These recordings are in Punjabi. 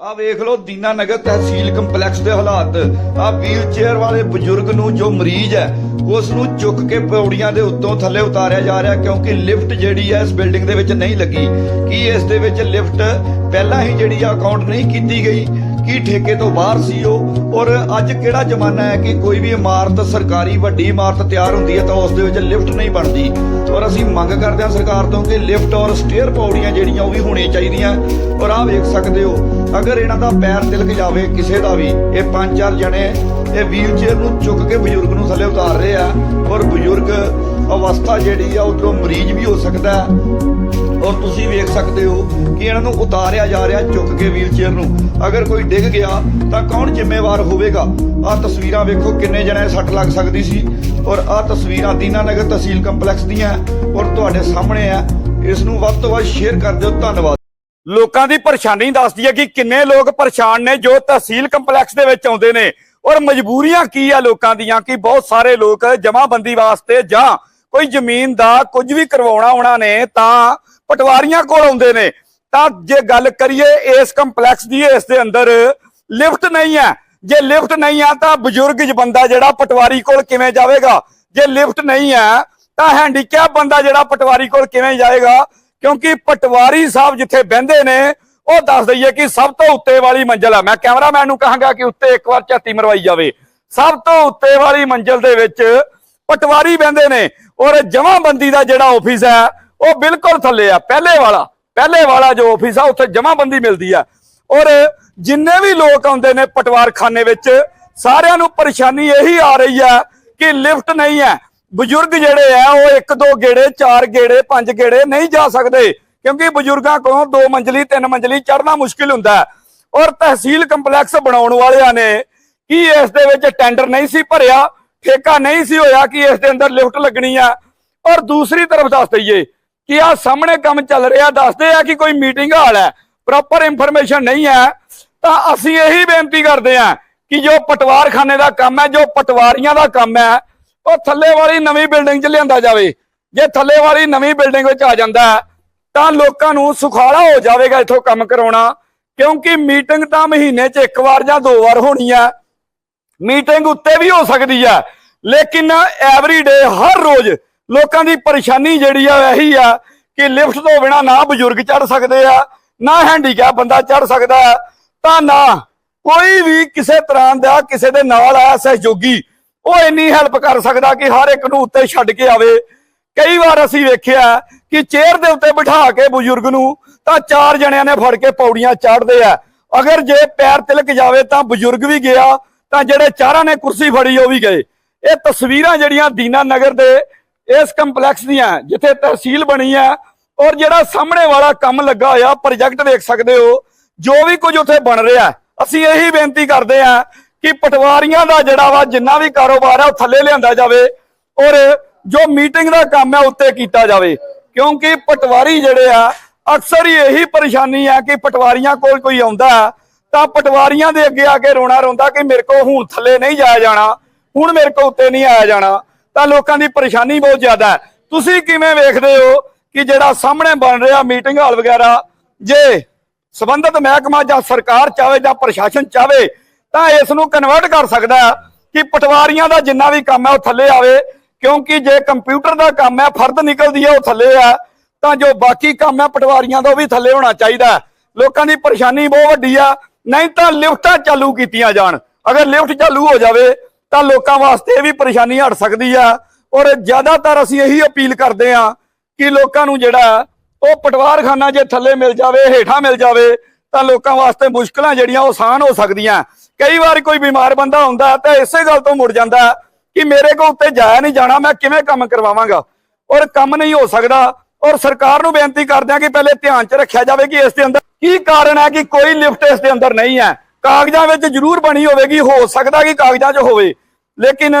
ਆ ਵੇਖ ਲਓ ਦੀਨਾ ਨਗਰ ਤਹਿਸੀਲ ਕੰਪਲੈਕਸ ਦੇ ਹਾਲਾਤ। ਆ ਵੀਲ ਚੇਅਰ ਵਾਲੇ ਬਜ਼ੁਰਗ ਨੂੰ ਜੋ ਮਰੀਜ਼ ਹੈ, ਉਸ ਨੂੰ ਚੁੱਕ ਕੇ ਪੌੜੀਆਂ ਦੇ ਉੱਤੋਂ ਥੱਲੇ ਉਤਾਰਿਆ ਜਾ ਰਿਹਾ ਕਿਉਂਕਿ ਲਿਫਟ ਜਿਹੜੀ ਹੈ ਇਸ ਬਿਲਡਿੰਗ ਦੇ ਵਿੱਚ ਨਹੀਂ ਲੱਗੀ। ਕੀ ਇਸ ਦੇ ਵਿੱਚ ਲਿਫਟ ਪਹਿਲਾਂ ਹੀ ਜਿਹੜੀ ਆ ਅਕਾਊਂਟ ਨਹੀਂ ਕੀਤੀ ਗਈ? ਕੀ ਠੇਕੇ ਤੋਂ ਬਾਹਰ ਸੀ ਉਹ? ਔਰ ਅੱਜ ਕਿਹੜਾ ਜ਼ਮਾਨਾ ਹੈ ਕਿ ਕੋਈ ਵੀ ਇਮਾਰਤ ਸਰਕਾਰੀ ਵੱਡੀ ਇਮਾਰਤ ਤਿਆਰ ਹੁੰਦੀ ਹੈ ਤਾਂ ਉਸ ਦੇ ਵਿੱਚ ਲਿਫਟ ਨਹੀਂ ਬਣਦੀ? ਔਰ ਅਸੀਂ ਮੰਗ ਕਰਦੇ ਹਾਂ ਸਰਕਾਰ ਤੋਂ ਕਿ ਲਿਫਟ ਔਰ ਸਟੇਅਰ ਪੌੜੀਆਂ ਜਿਹੜੀਆਂ ਉਹ ਵੀ ਹੋਣੀਆਂ ਚਾਹੀਦੀਆਂ। ਔਰ ਆਹ ਵੇਖ ਸਕਦੇ ਹੋ, ਅਗਰ ਇਹਨਾਂ ਦਾ ਪੈਰ ਤਿਲਕ ਜਾਵੇ ਕਿਸੇ ਦਾ ਵੀ, ਇਹ ਪੰਜ ਚਾਰ ਜਣੇ, ਇਹ ਵੀਲ ਚੇਅਰ ਨੂੰ ਚੁੱਕ ਕੇ ਬਜ਼ੁਰਗ ਨੂੰ ਥੱਲੇ ਉਤਾਰ ਰਹੇ ਆ। ਔਰ ਬਜ਼ੁਰਗ ਅਵਸਥਾ ਜਿਹੜੀ ਆ, ਉਧਰੋਂ ਮਰੀਜ਼ ਵੀ ਹੋ ਸਕਦਾ ਔਰ ਤੁਸੀਂ ਵੇਖ ਸਕਦੇ ਹੋ ਕਿ ਇਹਨਾਂ ਨੂੰ ਉਤਾਰਿਆ ਜਾ ਰਿਹਾ ਚੁੱਕ ਕੇ ਵੀਲ ਚੇਅਰ ਨੂੰ। ਅਗਰ ਕੋਈ ਡਿੱਗ ਗਿਆ, ਤਾਂ ਕੌਣ ਜ਼ਿੰਮੇਵਾਰ ਹੋਵੇਗਾ? ਆਹ ਤਸਵੀਰਾਂ ਵੇਖੋ ਕਿੰਨੇ ਜਣੇ ਸੱਟ ਲੱਗ ਸਕਦੀ ਸੀ। ਔਰ ਆਹ ਤਸਵੀਰਾਂ ਦੀਨਾ ਤਹਿਸੀਲ ਕੰਪਲੈਕਸ ਦੀਆਂ ਔਰ ਤੁਹਾਡੇ ਸਾਹਮਣੇ ਆ ਇਸ ਨੂੰ ਵੱਧ ਤੋਂ ਵੱਧ ਸ਼ੇਅਰ ਕਰ ਦਿਓ। ਧੰਨਵਾਦ। ਲੋਕਾਂ ਦੀ ਪਰੇਸ਼ਾਨੀ ਦੱਸਦੀ ਹੈ ਕਿ ਕਿੰਨੇ ਲੋਕ ਪਰੇਸ਼ਾਨ ਨੇ ਜੋ ਤਹਿਸੀਲ ਕੰਪਲੈਕਸ ਦੇ ਵਿੱਚ ਆਉਂਦੇ ਨੇ। ਔਰ ਮਜਬੂਰੀਆਂ ਕੀ ਆ ਲੋਕਾਂ ਦੀਆਂ ਕਿ ਬਹੁਤ ਸਾਰੇ ਲੋਕ ਜਮਾਬੰਦੀ ਵਾਸਤੇ ਜਾਂ ਕੋਈ ਜ਼ਮੀਨ ਦਾ ਕੁਝ ਵੀ ਕਰਵਾਉਣਾ ਉਹਨਾਂ ਨੇ ਤਾਂ ਪਟਵਾਰੀਆਂ ਕੋਲ ਆਉਂਦੇ ਨੇ। ਤਾਂ ਜੇ ਗੱਲ ਕਰੀਏ ਇਸ ਕੰਪਲੈਕਸ ਦੀ, ਇਸ ਦੇ ਅੰਦਰ ਲਿਫਟ ਨਹੀਂ ਹੈ। ਜੇ ਲਿਫਟ ਨਹੀਂ ਆ ਤਾਂ ਬਜ਼ੁਰਗ ਬੰਦਾ ਜਿਹੜਾ ਪਟਵਾਰੀ ਕੋਲ ਕਿਵੇਂ ਜਾਵੇਗਾ? ਜੇ ਲਿਫਟ ਨਹੀਂ ਹੈ ਤਾਂ ਹੈਂਡੀਕੈਪ ਬੰਦਾ ਜਿਹੜਾ ਪਟਵਾਰੀ ਕੋਲ ਕਿਵੇਂ ਜਾਏਗਾ? ਕਿਉਂਕਿ ਪਟਵਾਰੀ ਸਾਹਿਬ ਜਿੱਥੇ ਬਹਿੰਦੇ ਨੇ, ਉਹ ਦੱਸ ਦਈਏ ਕਿ ਸਭ ਤੋਂ ਉੱਤੇ ਵਾਲੀ ਮੰਜ਼ਲ ਆ ਮੈਂ ਕੈਮਰਾਮੈਨ ਨੂੰ ਕਹਾਂਗਾ ਕਿ ਉੱਤੇ ਇੱਕ ਵਾਰ ਝਾਤੀ ਮਰਵਾਈ ਜਾਵੇ। ਸਭ ਤੋਂ ਉੱਤੇ ਵਾਲੀ ਮੰਜ਼ਲ ਦੇ ਵਿੱਚ ਪਟਵਾਰੀ ਬਹਿੰਦੇ ਨੇ ਔਰ ਜਮਾਬੰਦੀ ਦਾ ਜਿਹੜਾ ਆਫਿਸ ਹੈ ਉਹ ਬਿਲਕੁਲ ਥੱਲੇ ਆ, ਪਹਿਲੇ ਵਾਲਾ ਪਹਿਲੇ ਵਾਲਾ ਜੋ ਆਫਿਸ ਆ, ਉੱਥੇ ਜਮਾਬੰਦੀ ਮਿਲਦੀ ਆ। ਔਰ ਜਿੰਨੇ ਵੀ ਲੋਕ ਆਉਂਦੇ ਨੇ ਪਟਵਾਰਖਾਨੇ ਵਿੱਚ, ਸਾਰਿਆਂ ਨੂੰ ਪਰੇਸ਼ਾਨੀ ਇਹੀ ਆ ਰਹੀ ਆ ਕਿ ਲਿਫਟ ਨਹੀਂ ਹੈ। ਬਜ਼ੁਰਗ ਜਿਹੜੇ ਆ, ਉਹ ਇੱਕ, ਦੋ ਗੇੜੇ, ਚਾਰ ਗੇੜੇ, ਪੰਜ ਗੇੜੇ ਨਹੀਂ ਜਾ ਸਕਦੇ, ਕਿਉਂਕਿ ਬਜ਼ੁਰਗਾਂ ਕੋਲੋਂ ਦੋ ਮੰਜ਼ਲੀ, ਤਿੰਨ ਮੰਜ਼ਲੀ ਚੜ੍ਹਨਾ ਮੁਸ਼ਕਿਲ ਹੁੰਦਾ ਔਰ ਤਹਿਸੀਲ ਕੰਪਲੈਕਸ ਬਣਾਉਣ ਵਾਲਿਆਂ ਨੇ ਕੀ ਇਸ ਦੇ ਵਿੱਚ ਟੈਂਡਰ ਨਹੀਂ ਸੀ ਭਰਿਆ, ਠੇਕਾ ਨਹੀਂ ਸੀ ਹੋਇਆ ਕਿ ਇਸ ਦੇ ਅੰਦਰ ਲਿਫਟ ਲੱਗਣੀ ਆ। ਔਰ ਦੂਸਰੀ ਤਰਫ ਦੱਸ ਦਈਏ ਕਿ ਆ ਸਾਹਮਣੇ ਕੰਮ ਚੱਲ ਰਿਹਾ, ਦੱਸਦੇ ਆ ਕਿ ਕੋਈ ਮੀਟਿੰਗ ਹਾਲ ਹੈ ਪ੍ਰੋਪਰ ਇਨਫੋਰਮੇਸ਼ਨ ਨਹੀਂ ਹੈ, ਤਾਂ ਅਸੀਂ ਇਹੀ ਬੇਨਤੀ ਕਰਦੇ ਆ ਕਿ ਜੋ ਪਟਵਾਰਖਾਨੇ ਦਾ ਕੰਮ ਹੈ, ਜੋ ਪਟਵਾਰੀਆਂ ਦਾ ਕੰਮ ਹੈ, ਉਹ ਥੱਲੇ ਵਾਲੀ ਨਵੀਂ ਬਿਲਡਿੰਗ 'ਚ ਲਿਆਂਦਾ ਜਾਵੇ। ਜੇ ਥੱਲੇ ਵਾਲੀ ਨਵੀਂ ਬਿਲਡਿੰਗ ਵਿੱਚ ਆ ਜਾਂਦਾ ਤਾਂ ਲੋਕਾਂ ਨੂੰ ਸੁਖਾਲਾ ਹੋ ਜਾਵੇਗਾ ਇੱਥੋਂ ਕੰਮ ਕਰਾਉਣਾ, ਕਿਉਂਕਿ ਮੀਟਿੰਗ ਤਾਂ ਮਹੀਨੇ 'ਚ ਇੱਕ ਵਾਰ ਜਾਂ ਦੋ ਵਾਰ ਹੋਣੀ ਹੈ। ਮੀਟਿੰਗ ਉੱਤੇ ਵੀ ਹੋ ਸਕਦੀ ਹੈ, ਲੇਕਿਨ ਐਵਰੀ ਡੇ ਹਰ ਰੋਜ਼ ਲੋਕਾਂ ਦੀ ਪਰੇਸ਼ਾਨੀ ਜਿਹੜੀ ਆ ਇਹੀ ਆ ਕਿ ਲਿਫਟ ਤੋਂ ਬਿਨਾ ਨਾ ਬਜ਼ੁਰਗ ਚੜ ਸਕਦੇ ਆ ਨਾ ਹੈਂਡੀਕੈਪ ਬੰਦਾ ਚੜ ਸਕਦਾ ਹੈ, ਤਾਂ ਨਾ ਕੋਈ ਵੀ ਕਿਸੇ ਤਰ੍ਹਾਂ ਦਾ ਕਿਸੇ ਦੇ ਨਾਲ ਆਇਆ ਸਹਿਯੋਗੀ ਉਹ ਇੰਨੀ ਹੈਲਪ ਕਰ ਸਕਦਾ ਕਿ ਹਰ ਇੱਕ ਨੂੰ ਉੱਤੇ ਛੱਡ ਕੇ ਆਵੇ। ਕਈ ਵਾਰ ਅਸੀਂ ਵੇਖਿਆ ਕਿ ਚੇਅਰ ਦੇ ਉੱਤੇ ਬਿਠਾ ਕੇ ਬਜ਼ੁਰਗ ਨੂੰ ਤਾਂ ਚਾਰ ਜਣਿਆਂ ਨੇ ਫੜ ਕੇ ਪੌੜੀਆਂ ਚੜ੍ਹਦੇ ਆ। ਅਗਰ ਜੇ ਪੈਰ ਤਿਲਕ ਜਾਵੇ ਤਾਂ ਬਜ਼ੁਰਗ ਵੀ ਗਿਆ ਤਾਂ ਜਿਹੜੇ ਚਾਰਾਂ ਨੇ ਕੁਰਸੀ ਫੜੀ ਉਹ ਵੀ ਗਏ। ਇਹ ਤਸਵੀਰਾਂ ਜਿਹੜੀਆਂ ਦੀਨਾ ਨਗਰ ਦੇ ਇਸ ਕੰਪਲੈਕਸ ਦੀਆਂ ਜਿੱਥੇ ਤਹਿਸੀਲ ਬਣੀ ਹੈ ਔਰ ਜਿਹੜਾ ਸਾਹਮਣੇ ਵਾਲਾ ਕੰਮ ਲੱਗਾ ਹੋਇਆ ਪ੍ਰੋਜੈਕਟ ਦੇਖ ਸਕਦੇ ਹੋ ਜੋ ਵੀ ਕੁਝ ਉੱਥੇ ਬਣ ਰਿਹਾ ਅਸੀਂ ਇਹੀ ਬੇਨਤੀ ਕਰਦੇ ਹਾਂ ਕਿ ਪਟਵਾਰੀਆਂ ਦਾ ਜਿਹੜਾ ਵਾ ਜਿੰਨਾ ਵੀ ਕਾਰੋਬਾਰ ਹੈ ਉਹ ਥੱਲੇ ਲਿਆਂਦਾ ਜਾਵੇ ਔਰ ਜੋ ਮੀਟਿੰਗ ਦਾ ਕੰਮ ਹੈ ਉੱਤੇ ਕੀਤਾ ਜਾਵੇ ਕਿਉਂਕਿ ਪਟਵਾਰੀ ਜਿਹੜੇ ਆ ਅਕਸਰ ਹੀ ਇਹੀ ਪਰੇਸ਼ਾਨੀ ਆ ਕਿ ਪਟਵਾਰੀਆਂ ਕੋਲ ਕੋਈ ਆਉਂਦਾ ਹੈ, ਤਾਂ ਪਟਵਾਰੀਆਂ ਦੇ ਅੱਗੇ ਆ ਕੇ ਰੋਣਾ ਰੋਂਦਾ ਕਿ ਮੇਰੇ ਕੋ ਹੁਣ ਥੱਲੇ ਨਹੀਂ ਜਾਇਆ ਜਾਣਾ ਹੁਣ ਮੇਰੇ ਕੋ ਉੱਤੇ ਨਹੀਂ ਆਇਆ ਜਾਣਾ ਤਾਂ ਲੋਕਾਂ ਦੀ ਪਰੇਸ਼ਾਨੀ ਬਹੁਤ ਜ਼ਿਆਦਾ ਹੈ। ਤੁਸੀਂ ਕਿਵੇਂ ਵੇਖਦੇ ਹੋ ਕਿ ਜਿਹੜਾ ਸਾਹਮਣੇ ਬਣ ਰਿਹਾ ਮੀਟਿੰਗ ਹਾਲ ਵਗੈਰਾ, ਜੇ ਸਬੰਧਤ ਮਹਿਕਮਾ ਜਾਂ ਸਰਕਾਰ ਚਾਵੇ ਜਾਂ ਪ੍ਰਸ਼ਾਸਨ ਚਾਵੇ ਤਾਂ ਇਸ ਨੂੰ ਕਨਵਰਟ ਕਰ ਸਕਦਾ ਕਿ ਪਟਵਾਰੀਆਂ ਦਾ ਜਿੰਨਾ ਵੀ ਕੰਮ ਹੈ ਉਹ ਥੱਲੇ ਆਵੇ, ਕਿਉਂਕਿ ਜੇ ਕੰਪਿਊਟਰ ਦਾ ਕੰਮ ਹੈ, ਫਰਦ ਨਿਕਲਦੀ ਹੈ, ਉਹ ਥੱਲੇ ਆ ਤਾਂ ਜੋ ਬਾਕੀ ਕੰਮ ਹੈ ਪਟਵਾਰੀਆਂ ਦਾ ਉਹ ਵੀ ਥੱਲੇ ਹੋਣਾ ਚਾਹੀਦਾ ਲੋਕਾਂ ਦੀ ਪਰੇਸ਼ਾਨੀ ਬਹੁਤ ਵੱਡੀ ਆ, ਨਹੀਂ ਤਾਂ ਲਿਫਟਾਂ ਚਾਲੂ ਕੀਤੀਆਂ ਜਾਣ। ਅਗਰ ਲਿਫਟ ਚਾਲੂ ਹੋ ਜਾਵੇ ਤਾਂ ਲੋਕਾਂ ਵਾਸਤੇ ਇਹ ਵੀ ਪਰੇਸ਼ਾਨੀ ਹਟ ਸਕਦੀ ਆ। ਔਰ ਜ਼ਿਆਦਾਤਰ ਅਸੀਂ ਇਹੀ ਅਪੀਲ ਕਰਦੇ ਆ ਕਿ ਲੋਕਾਂ ਨੂੰ ਜਿਹੜਾ ਉਹ ਪਟਵਾਰਖਾਨਾ ਜੇ ਥੱਲੇ ਮਿਲ ਜਾਵੇ, ਹੇਠਾਂ ਮਿਲ ਜਾਵੇ, ਤਾਂ ਲੋਕਾਂ ਵਾਸਤੇ ਮੁਸ਼ਕਲਾਂ ਜਿਹੜੀਆਂ ਉਹ ਆਸਾਨ ਹੋ ਸਕਦੀਆਂ। ਕਈ ਵਾਰ ਕੋਈ ਬਿਮਾਰ ਬੰਦਾ ਹੁੰਦਾ ਤਾਂ ਇਸੇ ਗੱਲ ਤੋਂ ਮੁੜ ਜਾਂਦਾ ਕਿ ਮੇਰੇ ਕੋਲ ਉੱਤੇ ਜਾਇਆ ਨਹੀਂ ਜਾਣਾ, ਮੈਂ ਕਿਵੇਂ ਕੰਮ ਕਰਵਾਵਾਂਗਾ? ਔਰ ਕੰਮ ਨਹੀਂ ਹੋ ਸਕਦਾ। ਔਰ ਸਰਕਾਰ ਨੂੰ ਬੇਨਤੀ ਕਰਦੇ ਹਾਂ ਕਿ ਪਹਿਲੇ ਧਿਆਨ 'ਚ ਰੱਖਿਆ ਜਾਵੇ ਕਿ ਇਸ ਦੇ ਅੰਦਰ ਕੀ ਕਾਰਨ ਹੈ ਕਿ ਕੋਈ ਲਿਫਟ ਇਸ ਦੇ ਅੰਦਰ ਨਹੀਂ ਹੈ। ਕਾਗਜ਼ਾਂ ਵਿੱਚ ਜ਼ਰੂਰ ਬਣੀ ਹੋਵੇਗੀ, ਹੋ ਸਕਦਾ ਕਿ ਕਾਗਜ਼ਾਂ 'ਚ ਹੋਵੇ। ਲੇਕਿਨ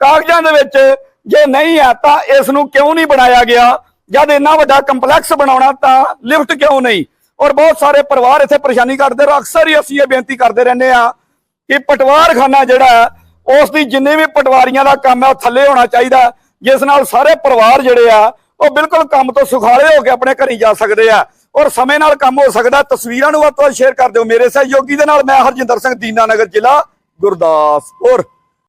ਕਾਗਜ਼ਾਂ ਦੇ ਵਿੱਚ ਜੇ ਨਹੀਂ ਹੈ ਤਾਂ ਇਸ ਨੂੰ ਕਿਉਂ ਨਹੀਂ ਬਣਾਇਆ ਗਿਆ? ਜਦ ਇੰਨਾ ਵੱਡਾ ਕੰਪਲੈਕਸ ਬਣਾਉਣਾ ਤਾਂ ਲਿਫਟ ਕਿਉਂ ਨਹੀਂ? ਔਰ ਬਹੁਤ ਸਾਰੇ ਪਰਿਵਾਰ ਇੱਥੇ ਪਰੇਸ਼ਾਨੀ ਕਰਦੇ ਰਹੇ ਅਕਸਰ ਹੀ ਅਸੀਂ ਇਹ ਬੇਨਤੀ ਕਰਦੇ ਰਹਿੰਦੇ ਆ ਕਿ ਪਟਵਾਰਖਾਨਾ ਜਿਹੜਾ ਹੈ, ਉਸ ਦੀ ਜਿੰਨੇ ਵੀ ਪਟਵਾਰੀਆਂ ਦਾ ਕੰਮ ਹੈ ਉਹ ਥੱਲੇ ਹੋਣਾ ਚਾਹੀਦਾ ਜਿਸ ਨਾਲ ਸਾਰੇ ਪਰਿਵਾਰ ਜਿਹੜੇ ਆ ਉਹ ਬਿਲਕੁਲ ਕੰਮ ਤੋਂ ਸੁਖਾਲੇ ਹੋ ਕੇ ਆਪਣੇ ਘਰੀ ਜਾ ਸਕਦੇ ਆ। ਔਰ ਸਮੇਂ ਨਾਲ ਕੰਮ ਹੋ ਸਕਦਾ ਤਸਵੀਰਾਂ ਨੂੰ ਵੱਧ ਤੋਂ ਸ਼ੇਅਰ ਕਰ ਦਿਓ ਮੇਰੇ ਸਹਿਯੋਗੀ ਦੇ ਨਾਲ ਮੈਂ ਹਰਜਿੰਦਰ ਸਿੰਘ ਦੀਨਾਨਗਰ ਜ਼ਿਲ੍ਹਾ ਗੁਰਦਾਸਪੁਰ।